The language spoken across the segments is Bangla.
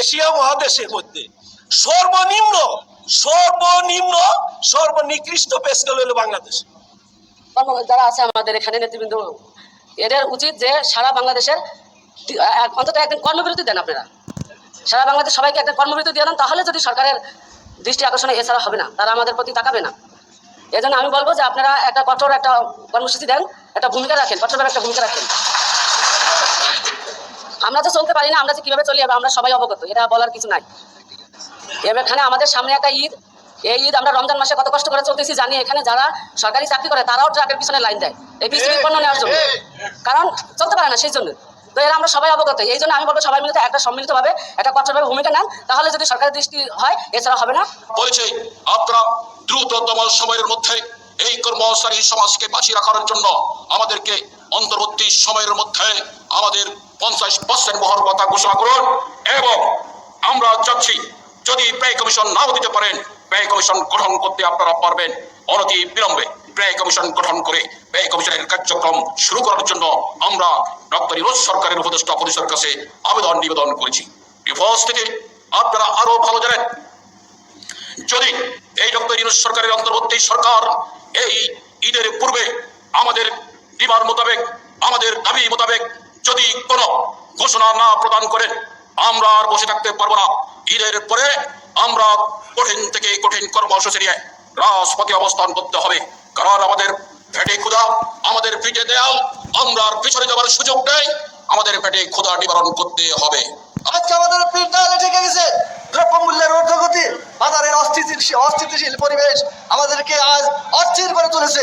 এশিয়া মহাদেশের মধ্যে। সর্বনিম্ন সর্বনিম্ন, সর্বনিকৃষ্ট পে স্কেল হলো বাংলাদেশ। যারা আছে আমাদের এখানে নেতৃবৃন্দ। এদের উচিত যে সারা বাংলাদেশের অন্তত একদিন কর্মবিরতি দেন আপনারা। সারা বাংলাদেশ সবাইকে একটা কর্মবিরতি দিয়ে দেন, তাহলে যদি সরকারের দৃষ্টি আকর্ষণে এছাড়া হবে না, তারা আমাদের প্রতি তাকাবে না। এই জন্য আমি বলব যে আপনারা একটা কঠোর একটা কর্মসূচি দেন, একটা ভূমিকা রাখেন কঠোর একটা ভূমিকা রাখেন। আমরা তো চলতে পারি না আমরা যে কীভাবে চলি আমরা সবাই অবগত এটা বলার কিছু নাই। এখানে আমাদের সামনে একটা ঈদ এই ঈদ আমরা রমজান মাসে কত কষ্ট করে চলতেছি জানি এখানে যারা সরকারি চাকরি করে তারাও ট্রাকের পিছনে লাইন দেয় এই বিজেপির পণ্য নেওয়ার জন্য। কারণ চলতে পারে না সেই জন্য। তো এরা আমরা সবাই অবগত এই জন্য আমি বলব সবাই মিলে একটা সম্মিলিতভাবে একটা কঠোরভাবে ভূমিকা নেন তাহলে যদি সরকারের দৃষ্টি হয় এছাড়া হবে না। বলেছে আপনারা দ্রুততম সময়ের মধ্যে এই কর্মচারী সমাজকে বাঁচিয়ে রাখার জন্য আমাদেরকে অন্তর্বর্তী সময়ের মধ্যে আমাদের পঞ্চাশ পার্সেন্ট বহর কথা ঘোষণা করুন এবং আমরা চাচ্ছি, যদি ব্যয় কমিশন নাও দিতে পারেন, ব্যয় কমিশন গঠন করতে আপনারা পারবেন। অনতি বিলম্বে ব্যয় কমিশন গঠন করে ব্যয় কমিশনের কার্যক্রম শুরু করার জন্য আমরা ডক্টর ইরোজ সরকারের উপদেষ্টা পরিষদের কাছে আবেদন নিবেদন করেছি। ডিভোর্স থেকে আপনারা আরও ভালো জানেন। যদি এই ডক্টর ইউনুস সরকারের অন্তর্বর্তী সরকার এই ঈদের পূর্বে আমাদের ডিমার মোতাবেক, আমাদের দাবি মোতাবেক যদি কোনো ঘোষণা না প্রদান করেন, আমরা আর বসে থাকতে পারব না। ঈদের পরে আমরা কঠিন থেকে কঠিন কর্মসূচি নিয়ে রাজপথে অবস্থান করতে হবে। কারণ আমাদের পেটে ক্ষুধা, আমাদের পিঠে দেয়াল, আমরা আর পিছনে যাওয়ার সুযোগ নেই। আমাদের পেটে ক্ষুধা নিবারণ করতে হবে। আজকে আমাদের পিঠ দেয়ালে ঠেকে গেছে। দ্রব্যমূল্যের ঊর্ধ্বগতি, বাজারের অস্থিতিশীল অস্থিতিশীল পরিবেশ আমাদেরকে আজ অস্থির করে তুলেছে।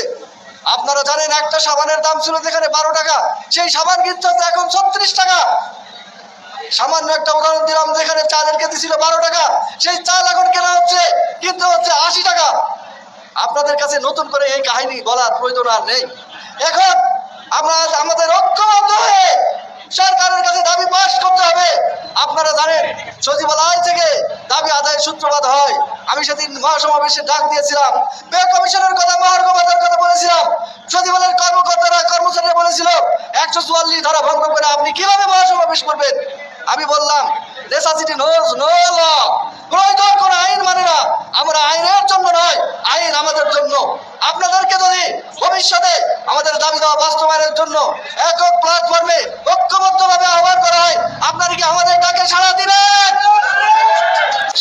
আপনারা জানেন একটা সাবানের দাম ছিল যেখানে বারো টাকা, সেই সাবান কিনতে এখন ছত্রিশ টাকা। সামান্য একটা উদাহরণ দিলাম, যেখানে চালের কেজি ছিল বারো টাকা, সেই চাল এখন কেনা হচ্ছে, কিনতে হচ্ছে আশি টাকা। আপনাদের কাছে নতুন করে এই কাহিনী বলার প্রয়োজন আর নেই। এখন আমরা আমাদের ঐক্যবদ্ধ হয়ে সরকারের কাছে দাবি পাশ করতে হবে। আপনারা জানেন সচিবালয় থেকে দাবি আদায়ের সূত্রপাত হয়, আমি সেদিন মহাসমাবেশে ডাক দিয়েছিলাম। বে কমিশনের কথা মহার্গবাদের কথা বলেছিলাম। সচিবালয়ের কর্মকর্তারা, কর্মচারীরা বলেছিল, একশো চুয়াল্লিশ ধারা ভঙ্গ করে আপনি কীভাবে মহাসমাবেশ করবেন? আমি বললাম নেসাসিটি নোজ, নো ল। প্রয়োজন আইন মানে না। আমরা আইনের জন্য নয়, আইন আমাদের জন্য। আপনাদেরকে যদি ভবিষ্যতে আমাদের দাবি দেওয়া বাস্তবায়নের জন্য একক প্ল্যাটফর্মে ঐক্যবদ্ধভাবে আহ্বান করা হয়। আপনারা কি আমাদের ডাকে সাড়া দিবেন?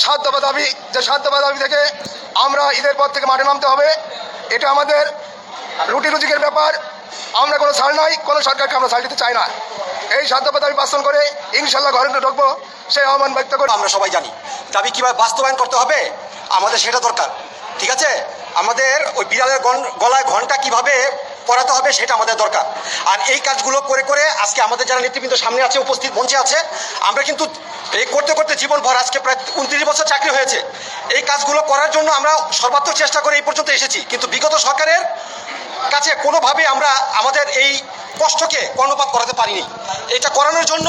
সাত দাবি যে দফা দাবি থেকে আমরা ঈদের পর থেকে মাঠে নামতে হবে এটা আমাদের রুটি রুজিকের ব্যাপার। আমরা কোনো ছাড় নাই কোনো সরকারকে আমরা ছাড় দিতে চাই না। এই দফা দাবি বাস্তবায়ন করে ইনশাল্লাহ ঘরে ঢুকবো সেই আহ্বান ব্যক্ত করে আমরা সবাই জানি দাবি কীভাবে বাস্তবায়ন করতে হবে আমাদের সেটা দরকার ঠিক আছে? আমাদের ওই বিড়ালের গলায় ঘণ্টা কীভাবে পড়াতে হবে, সেটা আমাদের দরকার। আর এই কাজগুলো করে করে আজকে আমাদের যারা নেতৃবৃন্দ সামনে আছে, উপস্থিত মঞ্চে আছে, আমরা কিন্তু এই করতে করতে জীবনভর আজকে প্রায় উনত্রিশ বছর চাকরি হয়েছে। এই কাজগুলো করার জন্য আমরা সর্বাত্মক চেষ্টা করে এই পর্যন্ত এসেছি। কিন্তু বিগত সরকারের কাছে কোনোভাবে আমরা আমাদের এই কষ্টকে কর্ণপাত করাতে পারিনি। এটা করানোর জন্য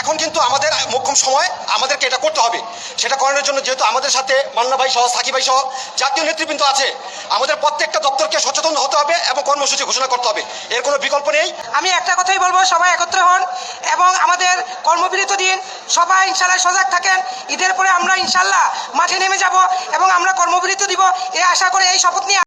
এখন কিন্তু আমাদের মোক্ষম সময়, আমাদেরকে এটা করতে হবে। সেটা করানোর জন্য যেহেতু আমাদের সাথে মান্না ভাই সহ সাকি ভাই সহ জাতীয় নেতৃবৃন্দ আছে, আমাদের প্রত্যেকটা দপ্তরকে সচেতন হতে হবে এবং কর্মসূচি ঘোষণা করতে হবে। এর কোনো বিকল্প নেই। আমি একটা কথাই বলব, সবাই একত্র হন এবং আমাদের কর্মবিরত দিন। সবাই ইনশাল্লাহ সজাগ থাকেন। ঈদের পরে আমরা ইনশাল্লাহ মাঠে নেমে যাব এবং আমরা কর্মবিরতি দিব। এ আশা করে এই শপথ নিয়ে